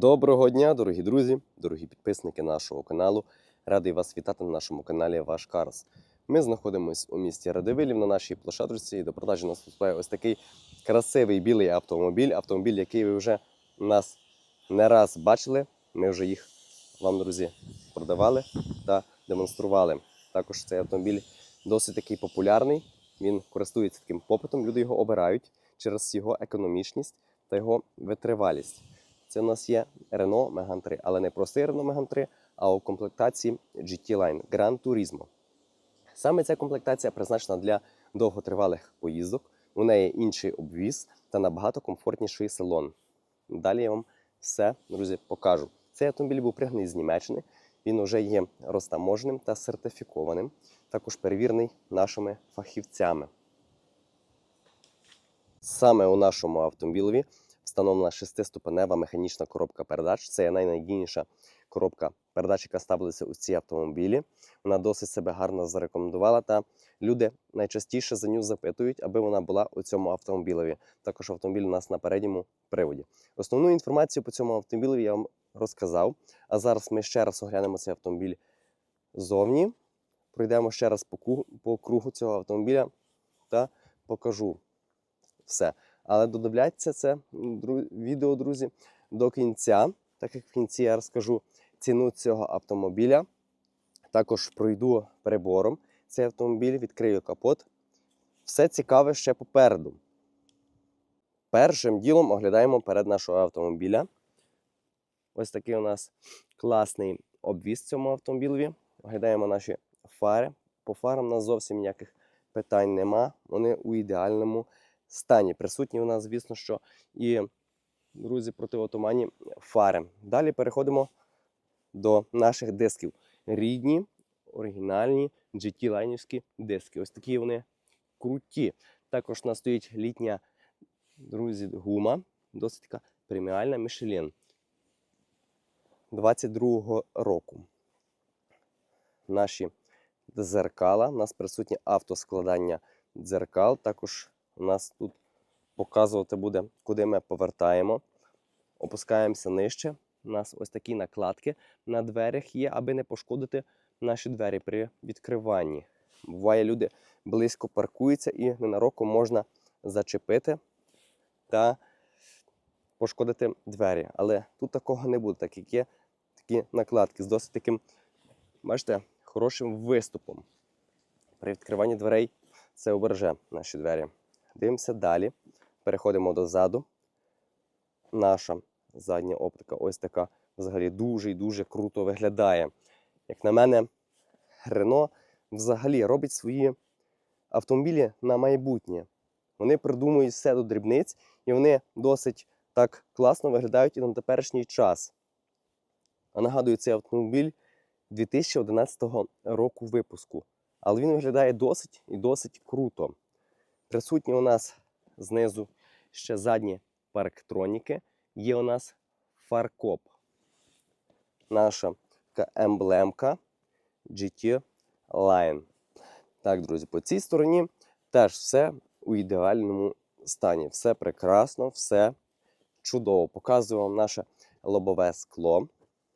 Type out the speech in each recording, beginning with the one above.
Доброго дня, дорогі друзі, дорогі підписники нашого каналу. Радий вас вітати на нашому каналі Ваш Карс. Ми знаходимося у місті Радивилів на нашій площадці. І до продажі нас виступає ось такий красивий білий автомобіль. Автомобіль, який ви вже нас не раз бачили. Ми вже їх вам, друзі, продавали та демонстрували. Також цей автомобіль досить такий популярний. Він користується таким попитом. Люди його обирають через його економічність та його витривалість. Це у нас є Renault Megane 3, але не простий Renault Megane 3, а у комплектації GT Line Gran Turismo. Саме ця комплектація призначена для довготривалих поїздок. У неї інший обвіз та набагато комфортніший салон. Далі я вам все, друзі, покажу. Цей автомобіль був пригнаний з Німеччини. Він вже є розтаможеним та сертифікованим, також перевірений нашими фахівцями. Саме у нашому автомобілеві встановлена шестиступенева механічна коробка передач. Це є найнадійніша коробка передач, яка ставилася у ці автомобілі. Вона досить себе гарно зарекомендувала. Та люди найчастіше за нього запитують, аби вона була у цьому автомобілеві. Також автомобіль у нас на передньому приводі. Основну інформацію по цьому автомобілеві я вам розказав. А зараз ми ще раз оглянемо цей автомобіль ззовні. Пройдемо ще раз по кругу цього автомобіля та покажу все. Але додивляться це відео, друзі, до кінця, так як в кінці я розкажу ціну цього автомобіля. Також пройду прибором цей автомобіль, відкрию капот. Все цікаве ще попереду. Першим ділом оглядаємо перед нашого автомобіля. Ось такий у нас класний обвіз цьому автомобілеві. Оглядаємо наші фари. По фарам у нас зовсім ніяких питань нема. Вони у ідеальному стані. Присутні у нас, звісно, що і друзі протиотуманні фари. Далі переходимо до наших дисків. Рідні, оригінальні GT лайнівські диски. Ось такі вони круті. Також у нас стоїть літня, друзі, гума, досить така преміальна Michelin 22-го року. Наші дзеркала. У нас присутнє автоскладання дзеркал. Також у нас тут показувати буде, куди ми повертаємо. Опускаємося нижче. У нас ось такі накладки на дверях є, аби не пошкодити наші двері при відкриванні. Буває, люди близько паркуються і ненароком можна зачепити та пошкодити двері. Але тут такого не буде, так як є такі накладки з досить таким, бачите, хорошим виступом. При відкриванні дверей це обереже наші двері. Дивимося далі. Переходимо дозаду. Наша задня оптика ось така взагалі дуже і дуже круто виглядає. Як на мене, Рено взагалі робить свої автомобілі на майбутнє. Вони придумують все до дрібниць, і вони досить так класно виглядають і на теперішній час. А нагадую, цей автомобіль 2011 року випуску. Але він виглядає досить і досить круто. Присутні у нас знизу ще задні парктроніки. Є у нас фаркоп. Наша така емблемка GT Line. Так, друзі, по цій стороні теж все у ідеальному стані. Все прекрасно, все чудово. Показую вам наше лобове скло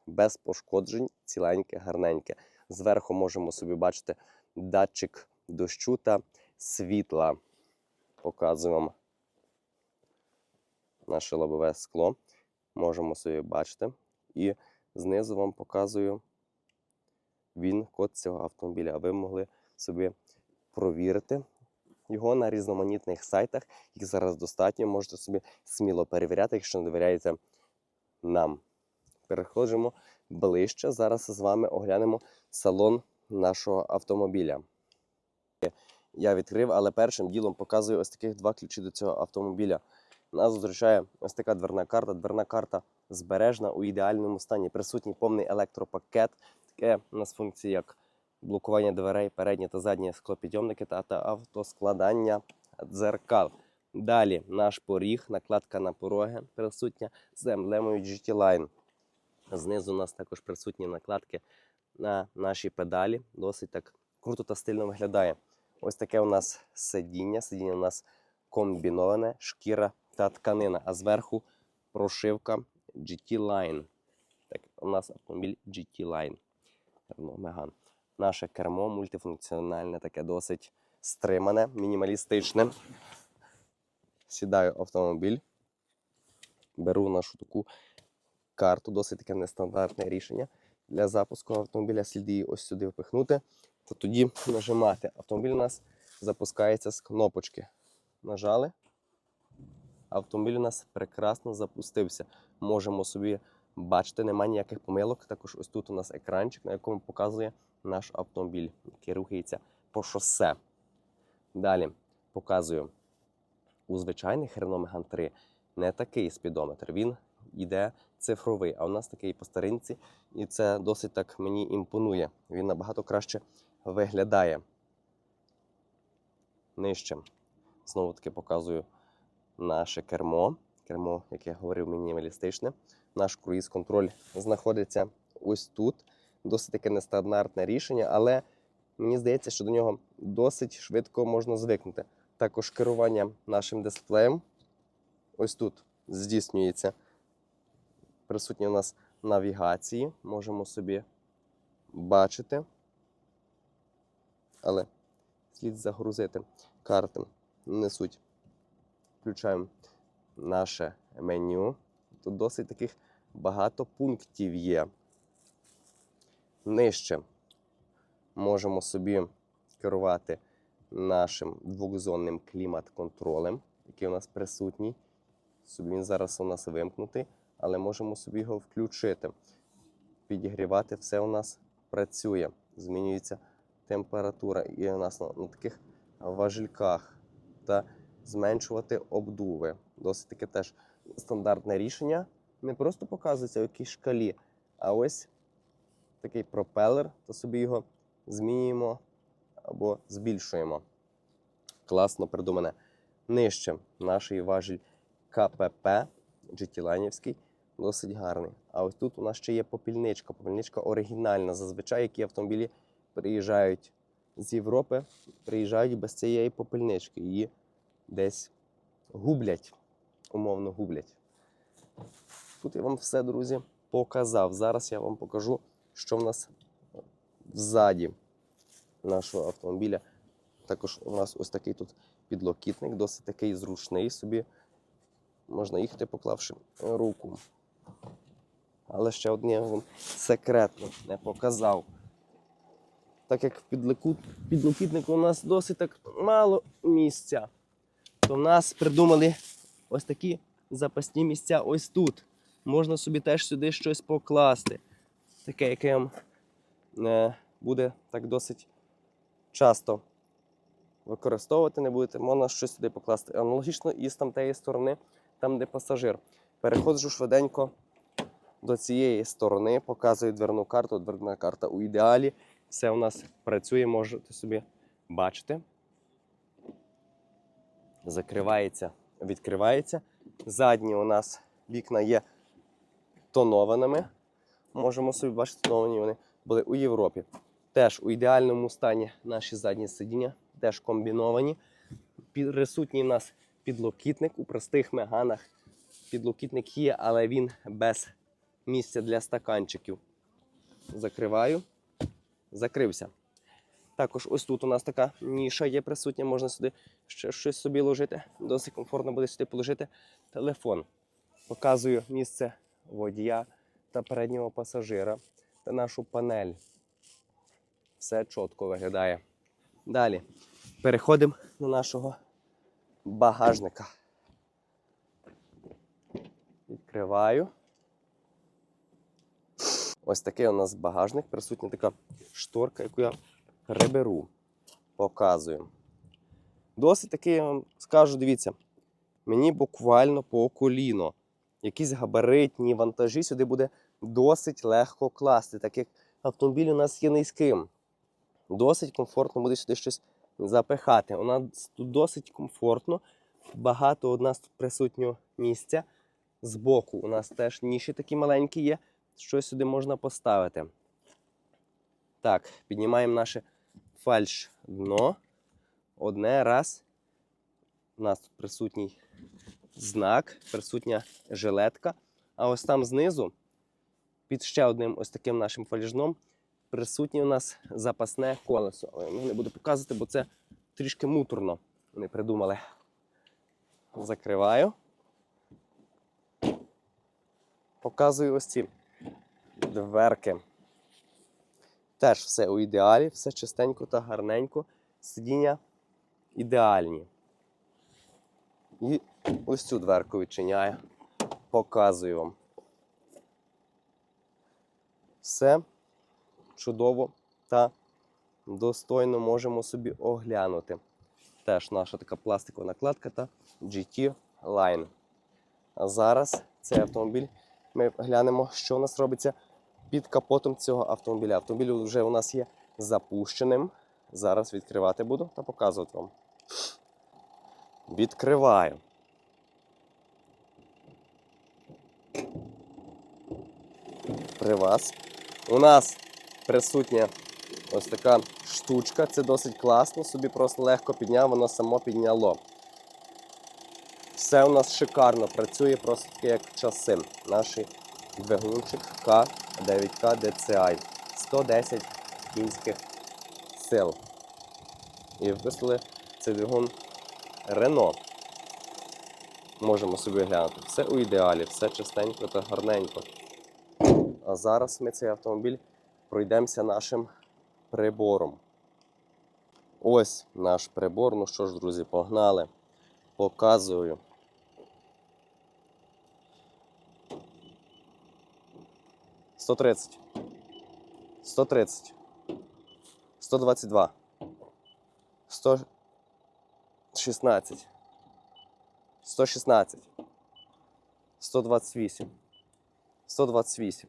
без пошкоджень, ціленьке, гарненьке. Зверху можемо собі бачити датчик дощу та світла. Показую вам наше лобове скло. Можемо собі бачити. І знизу вам показую він код цього автомобіля. А ви могли собі провірити його на різноманітних сайтах. Їх зараз достатньо. Можете собі сміло перевіряти, якщо не довіряєте нам. Переходимо ближче. Зараз з вами оглянемо салон нашого автомобіля. Я відкрив, але першим ділом показую ось таких два ключі до цього автомобіля. Нас зустрічає ось така дверна карта. Дверна карта збережна у ідеальному стані. Присутній повний електропакет. Таке у нас функції, як блокування дверей, передні та задні склопідйомники та, та автоскладання дзеркал. Далі наш поріг, накладка на пороги присутня з емблемою GT Line. Знизу у нас також присутні накладки на наші педалі. Досить так круто та стильно виглядає. Ось таке у нас сидіння. Сидіння у нас комбіноване, шкіра та тканина. А зверху прошивка GT Line. Так, у нас автомобіль GT Line. Megane. Наше кермо мультифункціональне, таке досить стримане, мінімалістичне. Сідаю автомобіль, беру нашу таку карту, досить таке нестандартне рішення. Для запуску автомобіля слід її ось сюди впихнути, та тоді нажимати. Автомобіль у нас запускається з кнопочки. Нажали. Автомобіль у нас прекрасно запустився. Можемо собі бачити, немає ніяких помилок. Також ось тут у нас екранчик, на якому показує наш автомобіль, який рухається по шосе. Далі показую у звичайних Renault Megane 3 не такий спідометр. Він йде цифровий, а у нас такий по старинці, і це досить так мені імпонує. Він набагато краще виглядає. Нижче. Знову таки показую наше кермо. Кермо, як я говорив, мінімалістичне. Наш круїз-контроль знаходиться ось тут. Досить таке нестандартне рішення, але мені здається, що до нього досить швидко можна звикнути. Також керування нашим дисплеєм ось тут здійснюється. Присутні у нас навігації, можемо собі бачити. Але слід загрузити карти. Не суть. Включаємо наше меню. Тут досить таких багато пунктів є. Нижче можемо собі керувати нашим двохзонним клімат-контролем, який у нас присутній. Собі він зараз у нас вимкнутий, але можемо собі його включити. Підігрівати все у нас працює. Змінюється температура і у нас на, на таких важельках та зменшувати обдуви. Досить таке теж стандартне рішення. Не просто показується в якійсь шкалі, а ось такий пропелер, то собі його змінюємо або збільшуємо. Класно придумане. Нижче наш важіль КПП GT-лайнівський, досить гарний. А ось тут у нас ще є попільничка. Попільничка оригінальна. Зазвичай, які автомобілі приїжджають з Європи, приїжджають без цієї попільнички. Її десь гублять, умовно гублять. Тут я вам все, друзі, показав. Зараз я вам покажу, що в нас ззаді нашого автомобіля. Також у нас ось такий тут підлокітник, досить такий зручний собі. Можна їхати, поклавши руку. Але ще одне я вам секретно не показав. Так як в підлокітнику у нас досить так мало місця, то в нас придумали ось такі запасні місця ось тут. Можна собі теж сюди щось покласти. Таке, яке вам е, буде так досить часто використовувати не будете, можна щось сюди покласти. Аналогічно і з тамтеї сторони, там, де пасажир. Переходжу швиденько до цієї сторони, показую дверну карту. Дверна карта у ідеалі. Все у нас працює, можете собі бачити. Закривається, відкривається. Задні у нас вікна є тонованими. Можемо собі бачити, тоновані вони були у Європі. Теж у ідеальному стані наші задні сидіння, теж комбіновані. Присутній у нас підлокітник у простих меганах. Підлокітник є, але він без місця для стаканчиків. Закриваю, закрився. Також ось тут у нас така ніша є присутня, можна сюди ще щось собі ложити. Досить комфортно буде сюди положити телефон. Показую місце водія та переднього пасажира та нашу панель. Все чітко виглядає. Далі переходимо до нашого багажника. Відкриваю. Ось такий у нас багажник. Присутня така шторка, яку я приберу. Показую. Досить такий, я вам скажу, дивіться, мені буквально по коліно. Якісь габаритні вантажі сюди буде досить легко класти, так як автомобіль у нас є низьким. Досить комфортно буде сюди щось запихати. У нас тут досить комфортно. Багато у нас тут присутнього місця. Збоку у нас теж ніші такі маленькі є. Щось сюди можна поставити. Так, піднімаємо наше фальш дно. Одне раз. У нас тут присутній знак, присутня жилетка. А ось там знизу, під ще одним ось таким нашим фаліжном, присутнє у нас запасне колесо. Але я не буду показувати, бо це трішки муторно. Вони придумали. Закриваю. Показую ось ці дверки. Теж все у ідеалі, все чистенько та гарненько. Сидіння ідеальні. І ось цю дверку відчиняю. Показую вам. Все чудово та достойно можемо собі оглянути. Теж наша така пластикова накладка та GT Line. А зараз цей автомобіль ми глянемо, що у нас робиться під капотом цього автомобіля. Автомобіль вже у нас є запущеним. Зараз відкривати буду та показувати вам. Відкриваю. При вас. У нас присутня ось така штучка. Це досить класно. Собі просто легко підняв, воно само підняло. Все у нас шикарно працює, просто як часи. Наш двигунчик К9К DCI. 110 кінських сил. І виписали цей двигун Рено. Можемо собі глянути. Все у ідеалі, все чистенько та гарненько. А зараз ми цей автомобіль пройдемося нашим прибором. Ось наш прибор. Ну що ж, друзі, погнали. Показую. 130. 130. 122. 116. 116. 128. 128.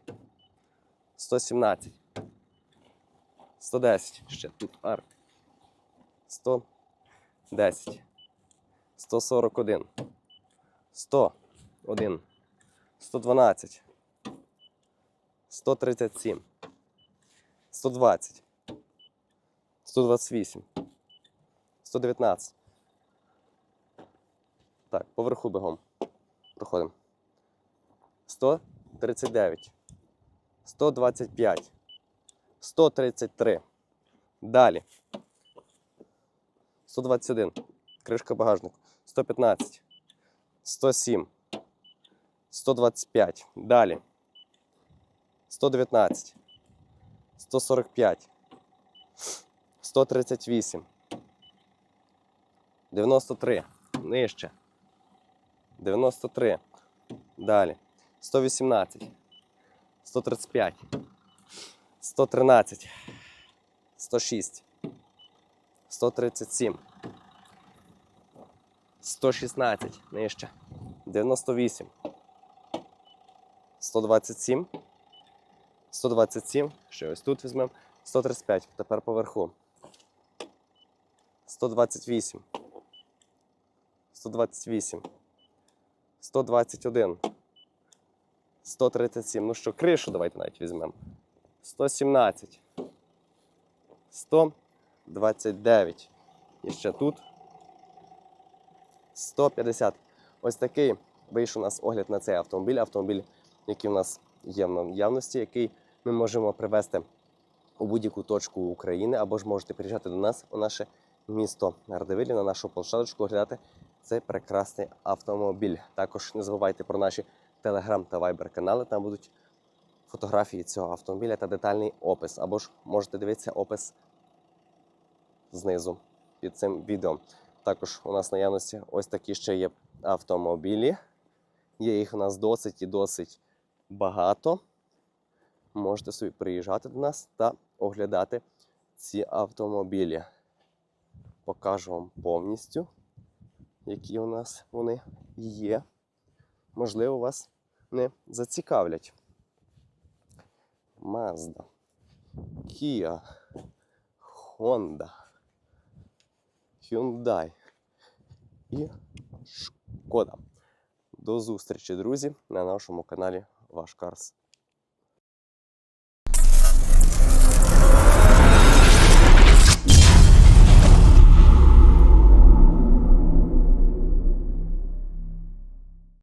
117. 110. Ще тут арк. 110. 141. 100. 1. 112. 137, 120, 128, 119. Так, поверху бігом. Проходимо. 139, 125, 133. Далі. 121. Кришка багажнику. 115, 107, 125. Далі. 119, 145, 138, 93. Нижче. 93. Далі. 118, 135, 113, 106, 137, 116, нижче, 98, 127, 127, ще ось тут візьмемо, 135, тепер поверху. 128, 128, 121, 137. Ну що, кришу давайте навіть візьмемо. 117. 129. І ще тут. 150. Ось такий вийшов у нас огляд на цей автомобіль. Автомобіль, який у нас є в наявності, який ми можемо привезти у будь-яку точку України, або ж можете приїжджати до нас у наше місто Радивилі, на нашу площадочку, оглядати цей прекрасний автомобіль. Також не забувайте про наші Telegram та Viber канали. Там будуть фотографії цього автомобіля та детальний опис. Або ж можете дивитися опис знизу під цим відео. Також у нас наявності ось такі ще є автомобілі. Є їх у нас досить і досить багато. Можете собі приїжджати до нас та оглядати ці автомобілі. Покажу вам повністю, які у нас вони є. Можливо, вас не зацікавлять. Mazda, Kia, Honda, Hyundai і Шкода. До зустрічі, друзі, на нашому каналі Ваш Карс.